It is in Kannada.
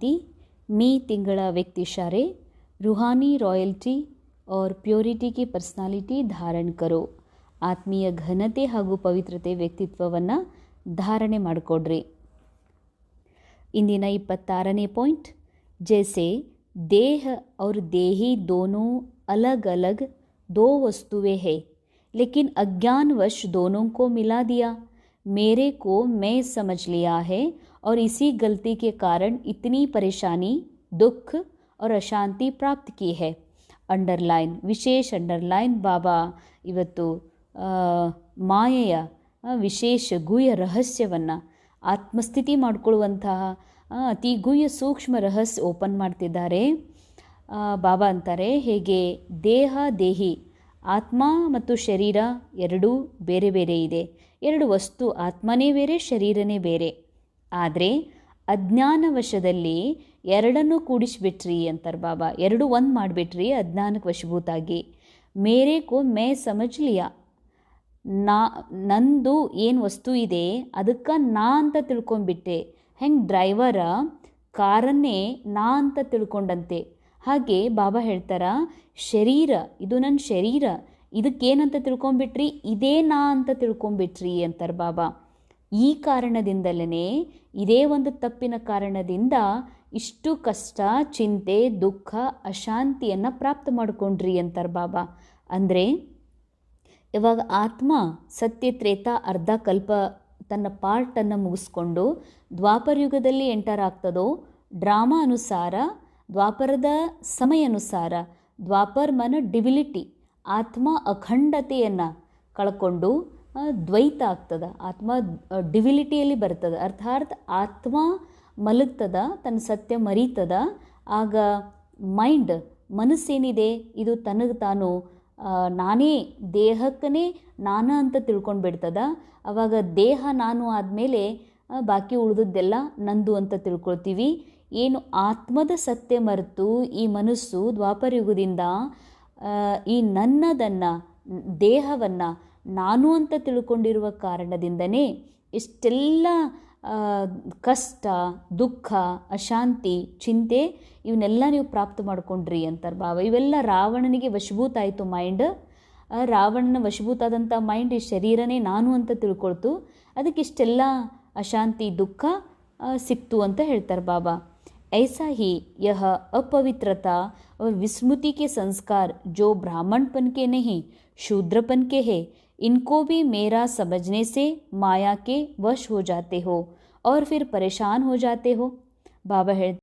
ती मी तिंगड़ा व्यक्तिशारे रूहानी ರಾಯಲ್ಟಿ और ಪ್ಯೂರಿಟಿ की ಪರ್ಸ್ನಾಲಿಟಿ ಧಾರಣ ಕರೋ ಆತ್ಮೀಯ ಘನತೆ ಹಾಗೂ ಪವಿತ್ರತೆ ವ್ಯಕ್ತಿತ್ವವನ್ನು ಧಾರಣೆ ಮಾಡಿಕೊಡ್ರಿ ಇಂದಿನ ಇಪ್ಪತ್ತಾರನೇ ಪಾಯಿಂಟ್ जैसे देह और देही दोनों अलग अलग दो वस्तुएं हैं लेकिन अज्ञानवश दोनों को मिला दिया मेरे को मैं समझ लिया है और इसी गलती के कारण इतनी परेशानी दुख और अशांति प्राप्त की है ಅಂಡರ್ಲೈನ್ ವಿಶೇಷ ಅಂಡರ್ಲೈನ್ ಬಾಬಾ ಇವತ್ತು ಮಾಯೆಯ ವಿಶೇಷ ಗುಹ್ಯ ರಹಸ್ಯವನ್ನು ಆತ್ಮಸ್ಥಿತಿ ಮಾಡಿಕೊಳ್ಳುವಂತಹ ಅತಿ ಗುಹ್ಯ ಸೂಕ್ಷ್ಮ ರಹಸ್ಯ ಓಪನ್ ಮಾಡ್ತಿದ್ದಾರೆ ಬಾಬಾ ಅಂತಾರೆ ಹೇಗೆ ದೇಹ ದೇಹಿ ಆತ್ಮ ಮತ್ತು ಶರೀರ ಎರಡೂ ಬೇರೆ ಬೇರೆ ಇದೆ ಎರಡು ವಸ್ತು ಆತ್ಮನೇ ಬೇರೆ ಶರೀರನೇ ಬೇರೆ ಆದರೆ ಅಜ್ಞಾನವಶದಲ್ಲಿ ಎರಡನ್ನು ಕೂಡಿಸ್ಬಿಟ್ರಿ ಅಂತಾರೆ ಬಾಬಾ. ಎರಡು ಒಂದು ಮಾಡಿಬಿಟ್ರಿ ಅಜ್ಞಾನಕ್ಕೆ ವಶಭೂತಾಗಿ. ಮೇರೆ ಕೋ ಮೇ ಸಮಜ್ಲಿಯ. ನಾ, ನಂದು ಏನು ವಸ್ತು ಇದೆ ಅದಕ್ಕೆ ನಾ ಅಂತ ತಿಳ್ಕೊಂಬಿಟ್ಟೆ ಹೆಂಗೆ ಡ್ರೈವರ ಕಾರನ್ನೇ ನಾ ಅಂತ ತಿಳ್ಕೊಂಡಂತೆ. ಹಾಗೆ ಬಾಬಾ ಹೇಳ್ತಾರ, ಶರೀರ, ಇದು ನನ್ನ ಶರೀರ. ಇದಕ್ಕೇನಂತ ತಿಳ್ಕೊಂಬಿಟ್ರಿ ಇದೇ ನಾ ಅಂತ ತಿಳ್ಕೊಂಬಿಟ್ರಿ ಅಂತಾರೆ ಬಾಬಾ. ಈ ಕಾರಣದಿಂದಲೇ, ಇದೇ ಒಂದು ತಪ್ಪಿನ ಕಾರಣದಿಂದ ಇಷ್ಟು ಕಷ್ಟ, ಚಿಂತೆ, ದುಃಖ, ಅಶಾಂತಿಯನ್ನು ಪ್ರಾಪ್ತ ಮಾಡಿಕೊಂಡ್ರಿ ಅಂತಾರೆ ಬಾಬಾ. ಅಂದರೆ, ಇವಾಗ ಆತ್ಮ ಸತ್ಯ ತ್ರೇತ ಅರ್ಧ ಕಲ್ಪ ತನ್ನ ಪಾರ್ಟನ್ನು ಮುಗಿಸ್ಕೊಂಡು ದ್ವಾಪರಯುಗದಲ್ಲಿ ಎಂಟರ್ ಆಗ್ತದೋ, ಡ್ರಾಮಾ ಅನುಸಾರ, ದ್ವಾಪರದ ಸಮಯ ಅನುಸಾರ, ದ್ವಾಪರ್ ಮನ ಡಿವಿಲಿಟಿ ಆತ್ಮ ಅಖಂಡತೆಯನ್ನು ಕಳ್ಕೊಂಡು ದ್ವೈತ ಆಗ್ತದ. ಆತ್ಮ ಡಿವಿಲಿಟಿಯಲ್ಲಿ ಬರ್ತದೆ. ಅರ್ಥಾತ್ ಆತ್ಮ ಮಲಗ್ತದ, ತನ್ನ ಸತ್ಯ ಮರೀತದ. ಆಗ ಮೈಂಡ್ ಮನಸ್ಸೇನಿದೆ, ಇದು ತನಗೆ ತಾನು ನಾನೇ ದೇಹಕ್ಕನೇ ನಾನು ಅಂತ ತಿಳ್ಕೊಂಡು ಬಿಡ್ತದ. ಅವಾಗ ದೇಹ ನಾನು ಆದಮೇಲೆ ಬಾಕಿ ಉಳಿದದ್ದೆಲ್ಲ ನಂದು ಅಂತ ತಿಳ್ಕೊಳ್ತೀವಿ. ಏನು ಆತ್ಮದ ಸತ್ಯ ಮರೆತು ಈ ಮನಸ್ಸು ದ್ವಾಪರಯುಗದಿಂದ ಈ ನನ್ನದನ್ನು, ದೇಹವನ್ನು ನಾನು ಅಂತ ತಿಳ್ಕೊಂಡಿರುವ ಕಾರಣದಿಂದನೇ ಇಷ್ಟೆಲ್ಲ ಕಷ್ಟ ದುಃಖ ಅಶಾಂತಿ ಚಿಂತೆ ಇವನ್ನೆಲ್ಲ ನೀವು ಪ್ರಾಪ್ತ ಮಾಡ್ಕೊಂಡ್ರಿ ಅಂತಾರೆ ಬಾಬಾ ಇವೆಲ್ಲ ರಾವಣನಿಗೆ ವಶಭೂತ ಆಯಿತು ಮೈಂಡ್ ರಾವಣನ ವಶಭೂತ ಆದಂಥ ಮೈಂಡ್ ಈ ಶರೀರನೇ ನಾನು ಅಂತ ತಿಳ್ಕೊಳ್ತು ಅದಕ್ಕೆ ಇಷ್ಟೆಲ್ಲ ಅಶಾಂತಿ ದುಃಖ ಸಿಕ್ತು ಅಂತ ಹೇಳ್ತಾರೆ ಬಾಬಾ ऐसा ही यह अपवित्रता और विस्मृति के संस्कार जो ब्राह्मणपन के नहीं शूद्रपन के हैं इनको भी मेरा समझने से माया के वश हो जाते हो और फिर परेशान हो जाते हो। बाबा ಹೇಳ್